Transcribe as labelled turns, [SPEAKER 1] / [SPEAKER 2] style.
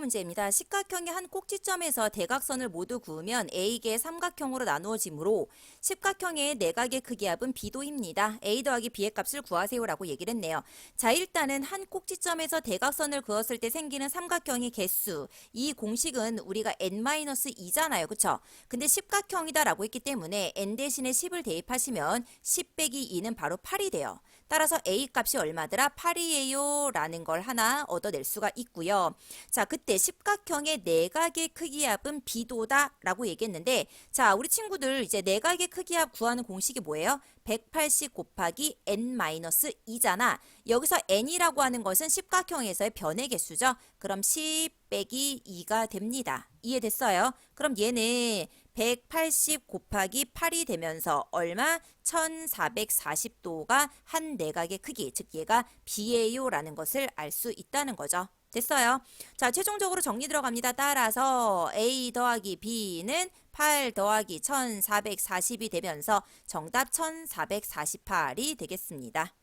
[SPEAKER 1] 문제입니다. 십각형의 한 꼭지점에서 대각선을 모두 그으면 A개 삼각형으로 나누어지므로 십각형의 내각의 크기합은 B도입니다. A 더하기 B의 값을 구하세요라고 얘기를 했네요. 자, 일단은 한 꼭지점에서 대각선을 그었을 때 생기는 삼각형의 개수. 이 공식은 우리가 n-2잖아요. 그쵸? 근데 십각형이다라고 했기 때문에 n 대신에 10을 대입하시면 10 빼기 2는 바로 8이 돼요. 따라서 A 값이 얼마더라? 8이에요. 라는 걸 하나 얻어낼 수가 있고요. 자, 그때 십각형의 내각의 크기 합은 B도다 라고 얘기했는데 자, 우리 친구들 이제 내각의 크기 합 구하는 공식이 뭐예요? 180 곱하기 n-2잖아. 여기서 n이라고 하는 것은 십각형에서의 변의 개수죠. 그럼 10 빼기 2가 됩니다. 이해됐어요? 그럼 얘는 180 곱하기 8이 되면서 얼마? 1440도가 한 내각의 크기, 즉 얘가 B예요라는 것을 알 수 있다는 거죠. 됐어요. 자, 최종적으로 정리 들어갑니다. 따라서 A 더하기 B는 8 더하기 1440이 되면서 정답 1448이 되겠습니다.